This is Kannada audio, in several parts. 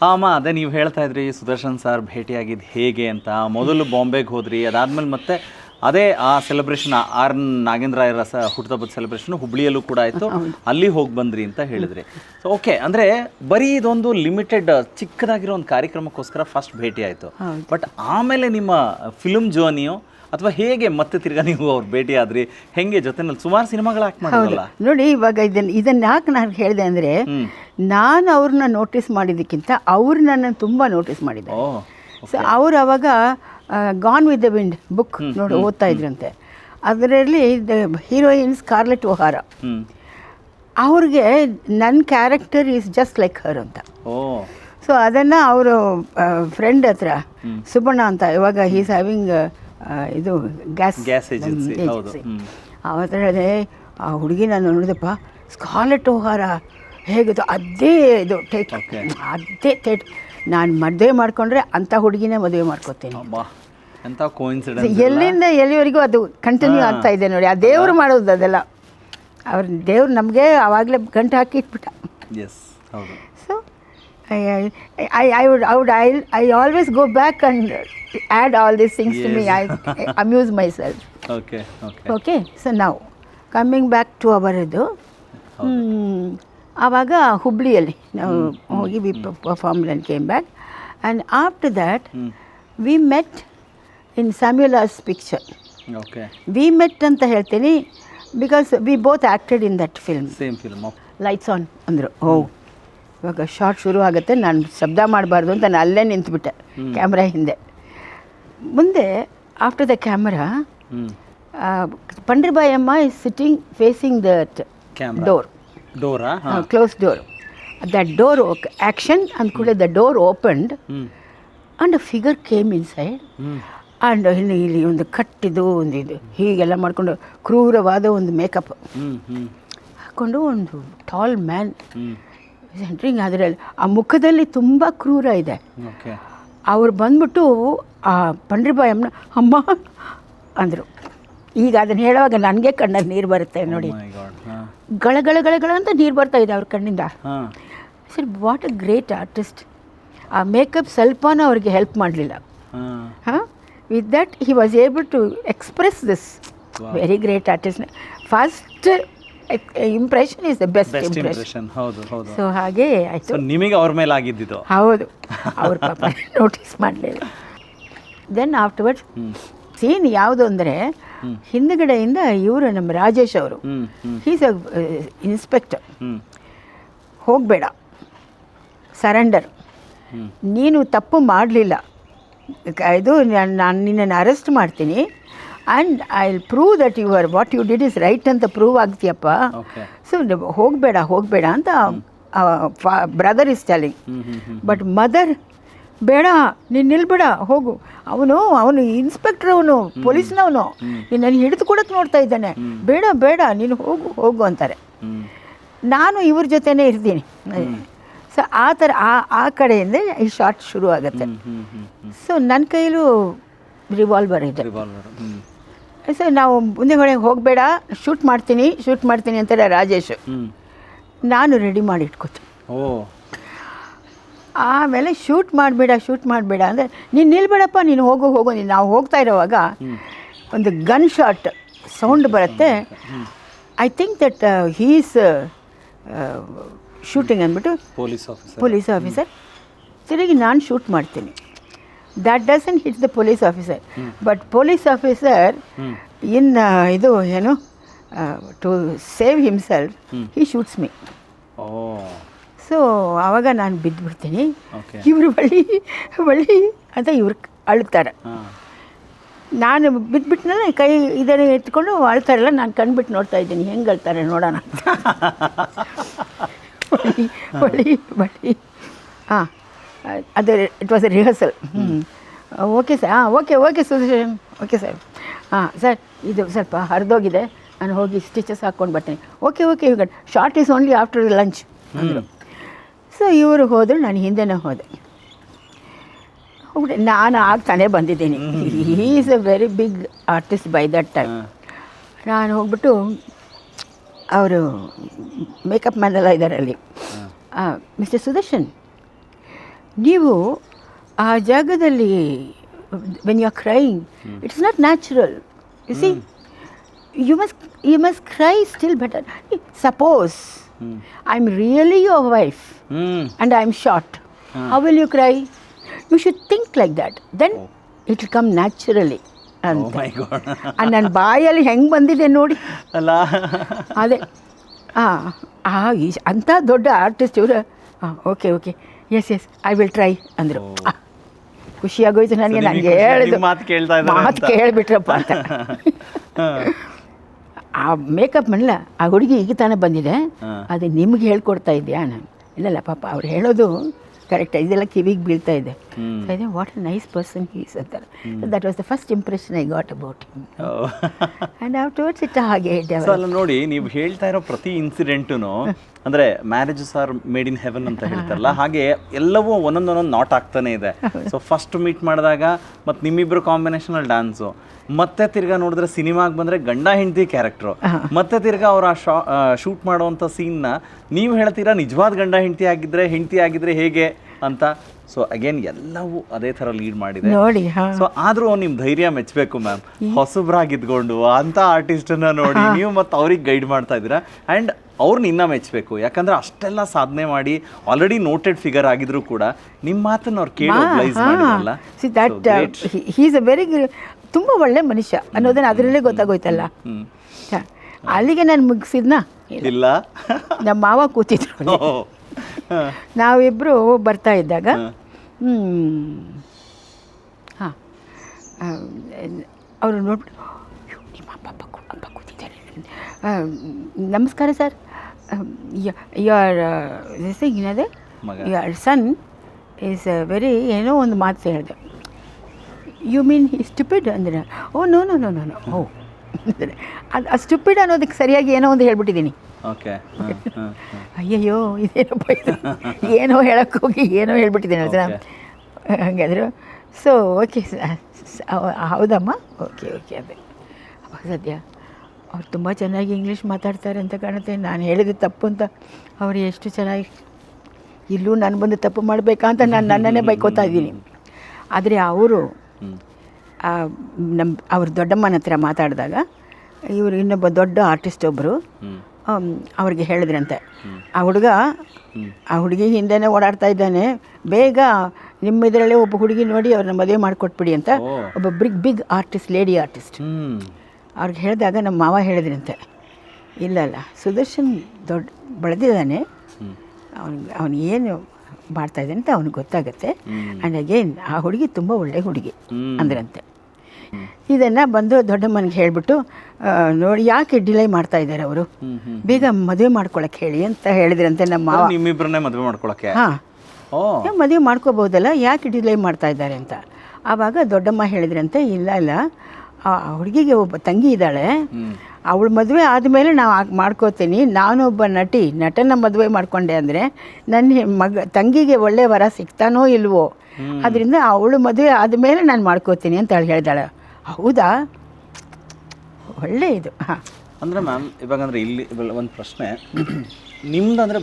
ಹಾ ಅಮ್ಮ ಅದೇ ನೀವು ಹೇಳ್ತಾ ಇದ್ರಿ ಸುದರ್ಶನ್ ಸರ್ ಭೇಟಿಯಾಗಿದ್ದು ಹೇಗೆ ಅಂತ. ಮೊದಲು ಬಾಂಬೆಗೆ ಹೋದ್ರಿ ಅದಾದ್ಮೇಲೆ ಮತ್ತೆ ಅದೇ ಆ ಸೆಲೆಬ್ರೇಷನ್ ಆರ್ ನಾಗೇಂದ್ರ ರಾಯರ ಸ ಹುಟ್ಟುಹಬ್ಬದ ಸೆಲೆಬ್ರೇಷನ್ ಹುಬ್ಳಿಯಲ್ಲೂ ಕೂಡ ಆಯಿತು. ಅಲ್ಲಿ ಹೋಗಿ ಬಂದ್ರಿ ಅಂತ ಹೇಳಿದ್ರಿ. ಸೊ ಓಕೆ ಅಂದರೆ ಬರೀ ಇದೊಂದು ಲಿಮಿಟೆಡ್ ಚಿಕ್ಕದಾಗಿರೋ ಒಂದು ಕಾರ್ಯಕ್ರಮಕ್ಕೋಸ್ಕರ ಫಸ್ಟ್ ಭೇಟಿ ಆಯಿತು. ಬಟ್ ಆಮೇಲೆ ನಿಮ್ಮ ಫಿಲ್ಮ್ ಜರ್ನಿಯೋ ಅಥವಾ ಹೇಗೆ ಮತ್ತೆ ತಿರ್ಗಾ ನೀವು ಅವ್ರು ಭೇಟಿ ಆದ್ರಿ ಹೆಂಗೆ ಜೊತೆನಲ್ಲಿ ಸುಮಾರು ಸಿನಿಮಾಗಳು ಆಕ್ಟ್ ಮಾಡಿದ್ರಲ್ಲ? ನೋಡಿ ಇವಾಗ ಇದನ್ನ ಇದನ್ನ ಯಾಕೆ ನಾನು ಹೇಳಿದೆ ಅಂದರೆ ನಾನು ಅವ್ರನ್ನ ನೋಟಿಸ್ ಮಾಡಿದ್ದಕ್ಕಿಂತ ಅವ್ರು ನನ್ನನ್ನು ತುಂಬ ನೋಟಿಸ್ ಮಾಡಿದ್ದಾರೆ. ಸೊ ಅವ್ರು ಅವಾಗ gone with the wind book ನೋಡಿ ಓದ್ತಾ ಇದ್ರಂತೆ. ಅದರಲ್ಲಿ the heroine Scarlett O'Hara hmm. ಅವ್ರಿಗೆ ನನ್ನ character is just like her ಅಂತ. ಸೊ ಅದನ್ನು ಅವರು ಫ್ರೆಂಡ್ ಹತ್ರ ಸುಬಣ್ಣ ಅಂತ ಇವಾಗ ಹೀಸ್ ಹ್ಯಾವಿಂಗ್ ಇದು ಗ್ಯಾಸ್ ಗ್ಯಾಸ್ ಏಜೆನ್ಸಿ ಹೌದು. ಹ್ಮ್. ಅವತ್ತು ಆ ಹುಡುಗಿ ನಾನು ನೋಡಿದಪ್ಪ ಸ್ಕಾಲೆಟ್ ಓಹಾರ ಹೇಗಿದು ಅದೇ ಇದು ಟೇಟ್ Okay. ಅದೇ ಟೇಟ್ ನಾನು ಮದುವೆ ಮಾಡಿಕೊಂಡ್ರೆ ಅಂಥ ಹುಡುಗಿನೇ ಮದುವೆ ಮಾಡ್ಕೋತೀನಿ. ಅಂತ ಎಂಥ ಕೋಇನ್ಸಿಡೆನ್ಸ್ ಎಲ್ಲಿಂದ ಎಲ್ಲಿವರೆಗೂ ಅದು ಕಂಟಿನ್ಯೂ ಆಗ್ತಾ ಇದೆ ನೋಡಿ. ಆ ದೇವರು ಮಾಡೋದು ಅದೆಲ್ಲ. ಅವ್ರ ದೇವ್ರು ನಮಗೆ ಆವಾಗಲೇ ಗಂಟು ಹಾಕಿ ಇಟ್ಬಿಟ್ಟ. ಎಸ್ ಹೌದು. So I I I would I would I I always go back and add all these things to me I amuse myself okay okay okay so ನಾವು ಕಮ್ಮಿಂಗ್ ಬ್ಯಾಕ್ ಟು ಅವರ್ ಇದು ಆವಾಗ ಹುಬ್ಳಿಯಲ್ಲಿ ನಾವು ಹೋಗಿ we perform and came back and after that we met in Samuel's picture okay we met ಅಂತ ಹೇಳ್ತೀನಿ because we both acted in that film same film lights on ಅಂದರು. ಓ ಇವಾಗ ಶಾರ್ಟ್ ಶುರು ಆಗುತ್ತೆ ನಾನು ಶಬ್ದ ಮಾಡಬಾರ್ದು ಅಂತ ನಾನು ಅಲ್ಲೇ ನಿಂತುಬಿಟ್ಟೆ ಕ್ಯಾಮ್ರಾ ಹಿಂದೆ. ಮುಂದೆ ಆಫ್ಟರ್ ದ ಕ್ಯಾಮ್ರಾ ಅಮ್ಮ is sitting facing that door door close door that door action ಅಂದ್ಕೂಡಲೇ the door opened and a figure came inside and ಇಲ್ಲಿ ಇಲ್ಲಿ ಒಂದು ಕಟ್ಟಿದು ಒಂದು ಇದು ಹೀಗೆಲ್ಲ ಮಾಡಿಕೊಂಡು ಕ್ರೂರವಾದ ಒಂದು ಮೇಕಪ್ ಹಾಕ್ಕೊಂಡು ಒಂದು ಟಾಲ್ ಮ್ಯಾನ್ ಸೆಂಟ್ರಿಂಗ್ ಅದರಲ್ಲಿ ಆ ಮುಖದಲ್ಲಿ ತುಂಬ ಕ್ರೂರ ಇದೆ. ಅವ್ರು ಬಂದ್ಬಿಟ್ಟು ಆ ಪಂಡ್ರಿಬಾಯಮ್ಮನ ಅಮ್ಮ ಅಂದರು. ಈಗ ಅದನ್ನು ಹೇಳುವಾಗ ನನಗೆ ಕಣ್ಣಲ್ಲಿ ನೀರು ಬರುತ್ತೆ ನೋಡಿ. ಗಳಗಳ ಗಾಡ್ಗಳ ಗಳ ಗಳ ಗಳ ಅಂತ ನೀರು ಬರ್ತಾ ಇದೆ ಅವ್ರ ಕಣ್ಣಿಂದ. Sir what a great artist ಆ ಮೇಕಪ್ ಸ್ವಲ್ಪನೂ ಅವ್ರಿಗೆ ಹೆಲ್ಪ್ ಮಾಡಲಿಲ್ಲ. ಹಾ. ಹಾಂ? With that he was able to express this very great artist first impression is the best best impression ಹೌದು ಹೌದು. ಸೊ ಹಾಗೆ ಆಯಿತು. ನಿಮಗೆ ಅವ್ರ ಮೇಲೆ ಆಗಿದ್ದಿದ್ದು? ಹೌದು. ಅವ್ರ ಪಾಪ ನೋಟಿಸ್ ಮಾಡಲಿಲ್ಲ. ದೆನ್ ಆಫ್ಟರ್ವರ್ಡ್ಸ್ ಹ್ಮ್. ಸೀನ್ ಯಾವುದು ಅಂದರೆ ಹಿಂದುಗಡೆಯಿಂದ ಇವರು ನಮ್ಮ ರಾಜೇಶ್ ಅವರು. Hmm hmm. He's a inspector hmm. ಹೋಗಬೇಡ. Surrender hmm. ನೀನು ತಪ್ಪು ಮಾಡಲಿಲ್ಲ. ಇದು ನಾನು ನಿನ್ನನ್ನು ಅರೆಸ್ಟ್ ಮಾಡ್ತೀನಿ. And I will prove that you are what you did is right ಅಂತ ಪ್ರೂವ್ ಆಗ್ತೀಯಪ್ಪ. ಸೊ ಹೋಗಬೇಡ ಹೋಗಬೇಡ ಅಂತ brother is telling but mother ಬೇಡ ನೀನು ನಿಲ್ಬೇಡ ಹೋಗು. ಅವನು ಅವನು ಇನ್ಸ್ಪೆಕ್ಟರ್ ಅವನು ಪೊಲೀಸ್ನವನು ನಾನು ಹಿಡಿದು ಕೂಡ ನೋಡ್ತಾ ಇದ್ದಾನೆ. ಬೇಡ ಬೇಡ ನೀನು ಹೋಗು ಹೋಗು ಅಂತಾರೆ. ನಾನು ಇವ್ರ ಜೊತೆನೇ ಇರ್ತೀನಿ. ಸೊ ಆ ಥರ ಆ ಆ ಕಡೆಯಿಂದ ಈ ಶಾರ್ಟ್ ಶುರು ಆಗುತ್ತೆ ಸೊ ನನ್ನ ಕೈಲೂ ರಿವಾಲ್ವರ್ ಇದೆ. ರಿವಾಲ್ವರ್ ಹ್ಮ್ ಸೊ ನಾವು ಮುಂದೆ ಮನೆಗೆ ಹೋಗಬೇಡ ಶೂಟ್ ಮಾಡ್ತೀನಿ ಶೂಟ್ ಮಾಡ್ತೀನಿ ಅಂತಾರೆ ರಾಜೇಶ್. ನಾನು ರೆಡಿ ಮಾಡಿ ಇಟ್ಕೋತೀನಿ. ಓ. ಆಮೇಲೆ ಶೂಟ್ ಮಾಡಬೇಡ ಶೂಟ್ ಮಾಡಬೇಡ ಅಂದರೆ ನೀನು ನಿಲ್ಬೇಡಪ್ಪ ನೀನು ಹೋಗು ಹೋಗು ನೀನು ನಾವು ಹೋಗ್ತಾ ಇರೋವಾಗ ಒಂದು ಗನ್ ಶಾಟ್ ಸೌಂಡ್ ಬರುತ್ತೆ. I think that he's shooting ಅಂದ್ಬಿಟ್ಟು ಪೊಲೀಸ್ ಆಫೀಸರ್ ಪೊಲೀಸ್ ಆಫೀಸರ್ ತಿರುಗಿ ನಾನು ಶೂಟ್ ಮಾಡ್ತೀನಿ. That doesn't hit the police officer but police officer in ಇದು ಏನು to save himself he shoots me O. So ಆವಾಗ ನಾನು ಬಿದ್ದುಬಿಡ್ತೀನಿ ಇವರು ಬಳ್ಳಿ ಬಳ್ಳಿ ಅಂತ ಇವ್ರು ಅಳ್ತಾರೆ. ನಾನು ಬಿದ್ದುಬಿಟ್ನಲ್ಲ ಕೈ ಇದನ್ನು ಎತ್ಕೊಂಡು ಅಳ್ತಾರಲ್ಲ ನಾನು ಕಣ್ಬಿಟ್ಟು ನೋಡ್ತಾ ಇದ್ದೀನಿ. ಹೆಂಗೆ ಅಳ್ತಾರೆ ನೋಡೋಣ ಅಂತ. ಬಳ್ಳಿ ಬಳ್ಳಿ ಹಾಂ. ಅದು ಇಟ್ ವಾಸ್ ಎ ರಿಹರ್ಸಲ್ ಹ್ಞೂ ಓಕೆ ಸರ್ ಹಾಂ okay okay Sudarshan okay sir ಹಾಂ ಸರ್ ಇದು ಸ್ವಲ್ಪ ಹರಿದೋಗಿದೆ. ನಾನು ಹೋಗಿ ಸ್ಟಿಚಸ್ ಹಾಕ್ಕೊಂಡು ಬರ್ತೀನಿ. Okay okay you got shot is only after lunch ಅಂದರು. ಸೊ ಇವರು ಹೋದರು ನಾನು ಹಿಂದೆನೇ ಹೋದೆ. ಹೋಗ್ಬಿಟ್ಟೆ ನಾನು ಆಗ್ತಾನೆ ಬಂದಿದ್ದೀನಿ. Is a very big artist by that time ನಾನು ಹೋಗ್ಬಿಟ್ಟು ಅವರು ಮೇಕಪ್ ಮ್ಯಾನ್ ಎಲ್ಲ ಇದ್ದಾರೆ ಅಲ್ಲಿ. ಮಿಸ್ಟರ್ ಸುದರ್ಶನ್ ನೀವು ಆ ಜಾಗದಲ್ಲಿ when you are crying it's not natural you see you must you must cry still better suppose I am really your wife hmm. I am shot how. Will you cry you should think like that then it it will come ಅಂತ ನನ್ನ ಬಾಯಲ್ಲಿ ಹೆಂಗೆ ಬಂದಿದೆ ನೋಡಿ. ಅಲ್ಲ. ಅದೇ. ಹಾಂ ಅಂಥ ದೊಡ್ಡ ಆರ್ಟಿಸ್ಟ್ ಇವರು. ಹಾಂ okay okay yes yes I will try ಅಂದರು. ಖುಷಿಯಾಗೋಯ್ತು ನನಗೆ ನನಗೆ ಹೇಳಿದ್ರು ಮಾತು ಕೇಳ್ತಾ ಇದ್ದಾರೆ ಮಾತು. ಕೇಳಿಬಿಟ್ರಪ್ಪ ಅಂತ. ಆ ಮೇಕಪ್ ಮಾಡಲ್ಲ ಆ ಹುಡುಗಿ ಈಗ ತಾನೇ ಬಂದಿದೆ. ಅದು ನಿಮ್ಗೆ ಹೇಳ್ಕೊಡ್ತಾ ಇದೆಯಾ ನಾನು? ಇಲ್ಲಲ್ಲ ಪಾಪ ಅವ್ರು ಹೇಳೋದು ಕರೆಕ್ಟ್ ಇದೆಲ್ಲ ಕಿವಿಗೆ ಬೀಳ್ತಾ ಇದೆ. ಇದೆ what a nice person he's ಅಂತಾರೆ. That was the first impression I got about and afterwards ಇಟ್ಟ ಹಾಗೆ ನೋಡಿ ನೀವು ಹೇಳ್ತಾ ಇರೋ ಪ್ರತಿ ಇನ್ಸಿಡೆಂಟುನು ಅಂದ್ರೆ marriages are made in heaven ಅಂತ ಹೇಳ್ತಾರಲ್ಲ ಹಾಗೆ ಎಲ್ಲವೂ ಒಂದೊಂದೊಂದೊಂದು ನಾಟ್ ಆಗ್ತಾನೆ ಇದೆ. ಸೊ ಫಸ್ಟ್ ಮೀಟ್ ಮಾಡಿದಾಗ ಮತ್ತೆ ನಿಮ್ಮಿಬ್ರು ಕಾಂಬಿನೇಷನ್ ಅಲ್ಲಿ ಡ್ಯಾನ್ಸು ಮತ್ತೆ ತಿರ್ಗಾ ನೋಡಿದ್ರೆ ಸಿನಿಮಾಗೆ ಬಂದ್ರೆ ಗಂಡ ಹೆಂಡತಿ ಕ್ಯಾರೆಕ್ಟ್ರು ಮತ್ತೆ ತಿರ್ಗಾ ಅವ್ರ ಆ ಶೂಟ್ ಸೀನ್ ಸೀನ್ನ ನೀವು ಹೇಳ್ತೀರಾ ನಿಜವಾದ ಗಂಡ ಹೆಂಡತಿ ಆಗಿದ್ರೆ ಹೆಂಡತಿ ಆಗಿದ್ರೆ ಹೇಗೆ ಅಂತ. ಸೊ ಅಗೇನ್ ಎಲ್ಲವೂ ಅದೇ ತರ ಲೀಡ್ ಮಾಡಿದೆ. ನೋಡಿ ಸೊ ಆದ್ರೂ ನಿಮ್ ಧೈರ್ಯ ಮೆಚ್ಚಬೇಕು ಮ್ಯಾಮ್ ಹೊಸಬ್ರಾಗಿದ್ಕೊಂಡು ಅಂತ ಆರ್ಟಿಸ್ಟನ್ನ ನೋಡಿ ನೀವು ಮತ್ತೆ ಅವ್ರಿಗೆ ಗೈಡ್ ಮಾಡ್ತಾ ಇದ್ದೀರಾ. ಅಂಡ್ ಅವ್ರನ್ನ ಇನ್ನ ಮೆಚ್ಚಬೇಕು ಯಾಕಂದ್ರೆ ಅಷ್ಟೆಲ್ಲ ಸಾಧನೆ ಮಾಡಿ ಆಲ್ರೆಡಿ ನೋಟೆಡ್ ಫಿಗರ್ ಆಗಿದ್ರು ಕೂಡ ನಿಮ್ಮ ಮಾತನ್ನ ಅವ್ರು ಕೇಳಿ ಅಪ್ಲೈಸ್ ಮಾಡಿದ್ರಲ್ಲ see that he's a very ತುಂಬ ಒಳ್ಳೆ ಮನುಷ್ಯ. ಅನ್ನೋದನ್ನ ಅದರಲ್ಲೇ ಗೊತ್ತಾಗೋಯ್ತಲ್ಲ. ಅಲ್ಲಿಗೆ ನಾನು ಮುಗಿಸಿದ್ನ? ಇಲ್ಲ. ನಮ್ಮ ಮಾವ ಕೂತಿದ್ರು. ನಾವಿಬ್ಬರು ಬರ್ತಾ ಇದ್ದಾಗ ಹಾಂ. ಅವರು ನೋಡ್ಬಿಟ್ಟು "ಅಯ್ಯೋ, ನಿಮ್ಮ ಅಪ್ಪ ಅಪ್ಪ ಅಪ್ಪ ಕೂತಿದ್ದಾರೆ. ನಮಸ್ಕಾರ ಸರ್. ಯುವರ್ ಏನದೆ. ಯುವರ್ ಸನ್ ಈಸ್ ವೆರಿ ಏನೋ ಒಂದು ಮಾತು ಹೇಳಿದೆ. ಯು ಮೀನ್ ಈ ಸ್ಟುಪಿಡ್ ಅಂದರೆ? ಓ no no no no no oh ಅದು ಆ ಸ್ಟುಪಿಡ್ ಅನ್ನೋದಕ್ಕೆ ಸರಿಯಾಗಿ ಏನೋ ಒಂದು ಹೇಳ್ಬಿಟ್ಟಿದ್ದೀನಿ. ಓಕೆ. ಅಯ್ಯಯ್ಯೋ ಇದೇನಪ್ಪ ಇದು? ಏನೋ ಹೇಳೋಕ್ಕೋಗಿ ಹೋಗಿ ಏನೋ ಹೇಳ್ಬಿಟ್ಟಿದ್ದೀನಿ ಅದನ್ನ ಹಂಗಾದ್ರು ಸೊ ಓಕೆ ಹೌದಮ್ಮ? ಓಕೆ ಓಕೆ ಅದೇ. ಸದ್ಯ. ಅವ್ರು ತುಂಬ ಚೆನ್ನಾಗಿ ಇಂಗ್ಲೀಷ್ ಮಾತಾಡ್ತಾರೆ ಅಂತ ಕಾಣುತ್ತೆ. ನಾನು ಹೇಳಿದ ತಪ್ಪು ಅಂತ ಅವರು ಎಷ್ಟು ಚೆನ್ನಾಗಿ ಇಲ್ಲೂ ನಾನು ಬಂದು ತಪ್ಪು ಮಾಡಬೇಕಾ ಅಂತ ನಾನು ನನ್ನನ್ನೇ ಬೈಕೋತಾ ಇದ್ದೀನಿ. ಆದರೆ ಅವರು. ನಮ್ಮ ಅವ್ರ ದೊಡ್ಡಮ್ಮನ ಹತ್ರ ಮಾತಾಡಿದಾಗ ಇವರು ಇನ್ನೊಬ್ಬ ದೊಡ್ಡ ಆರ್ಟಿಸ್ಟ್ ಒಬ್ಬರು. ಅವ್ರಿಗೆ ಹೇಳಿದ್ರಂತೆ. ಆ ಹುಡುಗ ಆ ಹುಡುಗಿ ಹಿಂದೆನೇ ಓಡಾಡ್ತಾ ಇದ್ದಾನೆ. ಬೇಗ ನಿಮ್ಮ ಇದರಲ್ಲೇ ಒಬ್ಬ ಹುಡುಗಿ ನೋಡಿ ಅವ್ರನ್ನ ಮದುವೆ ಮಾಡಿಕೊಟ್ಬಿಡಿ ಅಂತ. ಒಬ್ಬ big big artist lady artist ಅವ್ರಿಗೆ ಹೇಳಿದಾಗ ನಮ್ಮ ಮಾವ ಹೇಳಿದ್ರಂತೆ. ಇಲ್ಲ ಅಲ್ಲ ಸುದರ್ಶನ್ ದೊಡ್ಡ ಬೆಳೆದಿದ್ದಾನೆ. ಅವ್ನಿಗೆ ಅವ್ನು ಏನು ಮಾಡ್ತಾ ಇದ್ದಾನೆ ಅಂತ ಅವ್ನಿಗೆ ಗೊತ್ತಾಗುತ್ತೆ. ಆ್ಯಂಡ್ ಅಗೇನ್ ಆ ಹುಡುಗಿ ತುಂಬ ಒಳ್ಳೆ ಹುಡುಗಿ. ಅಂದ್ರಂತೆ. ಇದನ್ನು ಬಂದು ದೊಡ್ಡಮ್ಮನಿಗೆ ಹೇಳಿಬಿಟ್ಟು ನೋಡಿ ಯಾಕೆ ಡಿಲೇ ಮಾಡ್ತಾ ಇದ್ದಾರೆ ಅವರು? ಬೇಗ ಮದುವೆ ಮಾಡ್ಕೊಳಕ್ಕೆ ಹೇಳಿ ಅಂತ ಹೇಳಿದ್ರಂತೆ ನಮ್ಮ ಮಾವ. ನಿಮ್ಮಿಬ್ರನ್ನೇ ಮದುವೆ ಮಾಡ್ಕೊಳಕ್ಕೆ? ಹಾಂ. ಓ. ಮದುವೆ ಮಾಡ್ಕೋಬೋದಲ್ಲ ಯಾಕೆ ಡಿಲೇ ಮಾಡ್ತಾ ಇದ್ದಾರೆ ಅಂತ. ಆವಾಗ ದೊಡ್ಡಮ್ಮ ಹೇಳಿದ್ರಂತೆ ಇಲ್ಲ ಇಲ್ಲ. ಹುಡುಗಿಗೆ ಒಬ್ಬ ತಂಗಿ ಇದ್ದಾಳೆ. ಅವಳು ಮದುವೆ ಆದಮೇಲೆ ನಾವು ಮಾಡ್ಕೋತೀನಿ. ನಾನೊಬ್ಬ ನಟಿ ನಟನ ಮದುವೆ ಮಾಡ್ಕೊಂಡೆ ಅಂದರೆ ನನ್ನ ಮಗ ತಂಗಿಗೆ ಒಳ್ಳೆ ವರ ಸಿಗ್ತಾನೋ ಇಲ್ವೋ? ಅದರಿಂದ ಅವಳು ಮದುವೆ ಆದಮೇಲೆ ನಾನು ಮಾಡ್ಕೋತೀನಿ ಅಂತ ಹೇಳಿ ಹೇಳ್ದಾಳೆ. ಹೌದಾ? ಒಳ್ಳೆ ಇದು. ಹಾಂ. ಅಂದರೆ ಮ್ಯಾಮ್ ಇವಾಗ ಅಂದ್ರೆ ಇಲ್ಲಿ ಒಂದು ಪ್ರಶ್ನೆ. ನಿಮ್ದು ಅಂದರೆ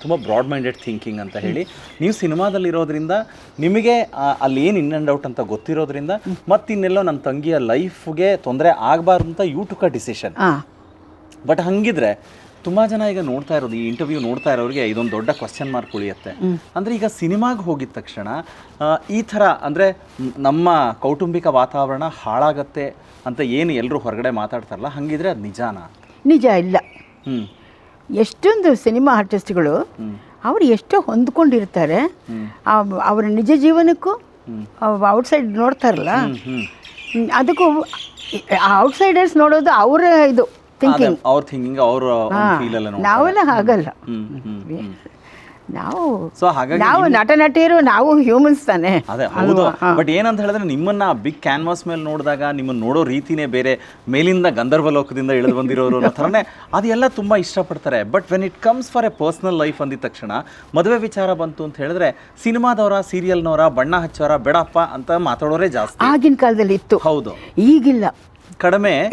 ತುಂಬ ಬ್ರಾಡ್ ಮೈಂಡೆಡ್ ಥಿಂಕಿಂಗ್ ಅಂತ ಹೇಳಿ ನೀವು ಸಿನಿಮಾದಲ್ಲಿ ಇರೋದ್ರಿಂದ ನಿಮಗೆ ಅಲ್ಲಿ ಏನು ಇನ್ ಆ್ಯಂಡ್ ಔಟ್ ಅಂತ ಗೊತ್ತಿರೋದ್ರಿಂದ ಮತ್ತಿನ್ನೆಲ್ಲೋ ನನ್ನ ತಂಗಿಯ ಲೈಫ್ಗೆ ತೊಂದರೆ ಆಗಬಾರ್ದು ಅಂತ ಯೂ ಟುಕ್ ಡಿಸಿಷನ್ ಬಟ್ ಹಂಗಿದ್ರೆ ತುಂಬ ಜನ ಈಗ ನೋಡ್ತಾ ಇರೋದು ಈ ಇಂಟರ್ವ್ಯೂ ನೋಡ್ತಾ ಇರೋರಿಗೆ ಇದೊಂದು ದೊಡ್ಡ ಕ್ವಶನ್ ಮಾರ್ಕ್ ಉಳಿಯುತ್ತೆ. ಅಂದರೆ ಈಗ ಸಿನಿಮಾಗೆ ಹೋಗಿದ ತಕ್ಷಣ ಈ ಥರ ಅಂದರೆ ನಮ್ಮ ಕೌಟುಂಬಿಕ ವಾತಾವರಣ ಹಾಳಾಗತ್ತೆ ಅಂತ ಏನು ಎಲ್ಲರೂ ಹೊರಗಡೆ ಮಾತಾಡ್ತಾರಲ್ಲ ಹಂಗಿದ್ರೆ ಅದು ನಿಜಾನಾ? ನಿಜ ಇಲ್ಲ. ಹ್ಮ್. ಎಷ್ಟೊಂದು ಸಿನಿಮಾ ಆರ್ಟಿಸ್ಟ್ಗಳು ಅವರು ಎಷ್ಟೋ ಹೊಂದ್ಕೊಂಡಿರ್ತಾರೆ. ಅವರ ನಿಜ ಜೀವನಕ್ಕೂ ಔಟ್ಸೈಡ್ ನೋಡ್ತಾರಲ್ಲ? ಅದಕ್ಕೂ ಔಟ್ ಅದಕ್ಕೂ ಔಟ್ಸೈಡರ್ಸ್ ನೋಡೋದು ಅವರ ಇದು ಥಿಂಕಿಂಗ್ ಅವ್ರ ಥಿಂಕಿಂಗ್ ಅವರು. ನಾವೆಲ್ಲ ಹ್ಮ್. ನಾವು ಸೊ ಹಾಗಾಗಿ ನಾವು ನಟ ನಟಿಯರು ನಾವು ಹ್ಯೂಮನ್ಸ್ ತಾನೆ. ಅದೇ ಹೌದು. ಬಟ್ ಏನಂತ ಹೇಳಿದ್ರೆ ನಿಮ್ಮನ್ನ ಬಿಗ್ ಕ್ಯಾನ್ವಾಸ್ ಮೇಲೆ ನೋಡಿದಾಗ ನಿಮ್ಮನ್ನ ನೋಡೋ ರೀತಿನೇ ಬೇರೆ ಮೇಲಿಂದ ಗಂಧರ್ವ ಲೋಕದಿಂದ ಇಳಿದು ಬಂದಿರೋರು ಅನ್ನೋ ಥರನೇ ಅದೆಲ್ಲ ತುಂಬಾ ಇಷ್ಟಪಡ್ತಾರೆ. But when it comes for a personal life ಅಂದಿದ ತಕ್ಷಣ ಮದುವೆ ವಿಚಾರ ಬಂತು ಅಂತ ಹೇಳಿದ್ರೆ ಸಿನಿಮಾದವರ ಸೀರಿಯಲ್ನವರ ಬಣ್ಣ ಹಚ್ಚೋರ ಬೇಡಪ್ಪ ಅಂತ ಮಾತಾಡೋರೇ ಜಾಸ್ತಿ. ಆಗಿನ ಕಾಲದಲ್ಲಿ ಇತ್ತು. ಹೌದು. ಈಗಿಲ್ಲ. ಕಡಿಮೆ.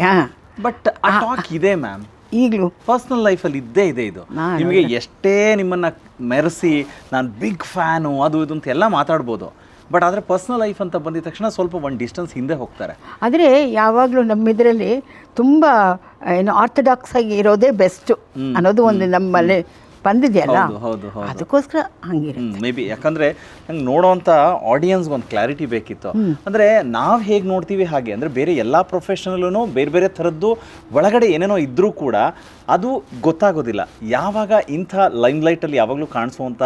ಬಟ್ ಆ ಟಾಕ್ ಇದೆ ಮ್ಯಾಮ್ ಈಗಲೂ ಪರ್ಸ್ನಲ್ ಲೈಫಲ್ಲಿ ಇದ್ದೇ ಇದೆ ಇದು. ನಿಮಗೆ ಎಷ್ಟೇ ನಿಮ್ಮನ್ನ ಮೆರೆಸಿ ನಾನು ಬಿಗ್ ಫ್ಯಾನು ಅದು ಇದು ಅಂತ ಎಲ್ಲ ಮಾತಾಡ್ಬೋದು. ಬಟ್ ಆದರೆ ಪರ್ಸ್ನಲ್ ಲೈಫ್ ಅಂತ ಬಂದಿದ ತಕ್ಷಣ ಸ್ವಲ್ಪ ಒಂದು ಡಿಸ್ಟೆನ್ಸ್ ಹಿಂದೆ ಹೋಗ್ತಾರೆ. ಆದರೆ ಯಾವಾಗಲೂ ನಮ್ಮಿದರಲ್ಲಿ ತುಂಬ ಏನು ಆರ್ಥೋಡಾಕ್ಸ್ ಆಗಿ ಇರೋದೇ ಬೆಸ್ಟು ಅನ್ನೋದು ಒಂದು ನಮ್ಮಲ್ಲಿ ಬಂದಿದೆಯಲ್ಲ? ಹೌದು ಹೌದು ಹೌದು. ಅದಕ್ಕೋಸ್ಕರ ಮೇ ಬಿ ಯಾಕಂದ್ರೆ ನಂಗೆ ನೋಡೋವಂಥ ಆಡಿಯನ್ಸ್ಗೆ ಒಂದು ಕ್ಲಾರಿಟಿ ಬೇಕಿತ್ತು. ಅಂದ್ರೆ ನಾವು ಹೇಗೆ ನೋಡ್ತೀವಿ ಹಾಗೆ ಅಂದ್ರೆ ಬೇರೆ ಎಲ್ಲಾ ಪ್ರೊಫೆಷನಲ್ಲೂ ಬೇರೆ ಬೇರೆ ಥರದ್ದು ಒಳಗಡೆ ಏನೇನೋ ಇದ್ರೂ ಕೂಡ ಅದು ಗೊತ್ತಾಗೋದಿಲ್ಲ. ಯಾವಾಗ ಇಂಥ ಲೈಮ್ ಅಲ್ಲಿ ಯಾವಾಗಲೂ ಕಾಣಿಸುವಂತ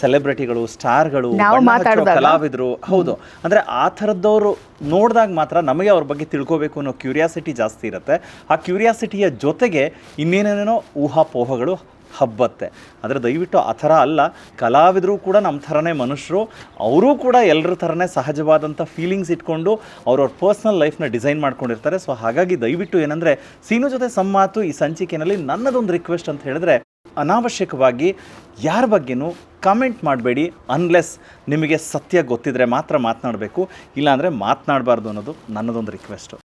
ಸೆಲೆಬ್ರಿಟಿಗಳು ಸ್ಟಾರ್ಗಳು ನಾವು ಬಣ್ಣ ಹಚ್ಚೋ ಮಾತಾಡ್ದಾಗ? ಕಲಾವಿದರು ಹೌದು. ಅಂದ್ರೆ ಆ ಥರದ್ದವರು ನೋಡಿದಾಗ ಮಾತ್ರ ನಮಗೆ ಅವ್ರ ಬಗ್ಗೆ ತಿಳ್ಕೋಬೇಕು ಅನ್ನೋ ಕ್ಯೂರಿಯಾಸಿಟಿ ಜಾಸ್ತಿ ಇರುತ್ತೆ. ಆ ಕ್ಯೂರಿಯಾಸಿಟಿಯ ಜೊತೆಗೆ ಇನ್ನೇನೇನೇನೋ ಊಹಾಪೋಹಗಳು ಹಬ್ಬತ್ತೆ. ಆದರೆ ದಯವಿಟ್ಟು ಆ ಥರ ಅಲ್ಲ. ಕಲಾವಿದರು ಕೂಡ ನಮ್ಮ ಥರನೇ ಮನುಷ್ಯರು. ಅವರೂ ಕೂಡ ಎಲ್ಲರ ಥರನೇ ಸಹಜವಾದಂಥ ಫೀಲಿಂಗ್ಸ್ ಇಟ್ಕೊಂಡು ಅವ್ರವ್ರ ಪರ್ಸ್ನಲ್ ಲೈಫ್ನ ಡಿಸೈನ್ ಮಾಡ್ಕೊಂಡಿರ್ತಾರೆ. ಸೊ ಹಾಗಾಗಿ ದಯವಿಟ್ಟು ಏನಂದರೆ, ಸೀನು ಜೊತೆ ಸಂಮಾತು ಈ ಸಂಚಿಕೆಯಲ್ಲಿ ನನ್ನದೊಂದು ರಿಕ್ವೆಸ್ಟ್ ಅಂತ ಹೇಳಿದ್ರೆ, ಅನಾವಶ್ಯಕವಾಗಿ ಯಾರ ಬಗ್ಗೆನೂ ಕಮೆಂಟ್ ಮಾಡಬೇಡಿ ಅನ್ಲೆಸ್ ನಿಮಗೆ ಸತ್ಯ ಗೊತ್ತಿದ್ರೆ ಮಾತ್ರ ಮಾತನಾಡಬೇಕು. ಇಲ್ಲಾಂದರೆ ಮಾತನಾಡಬಾರ್ದು ಅನ್ನೋದು ನನ್ನದೊಂದು ರಿಕ್ವೆಸ್ಟು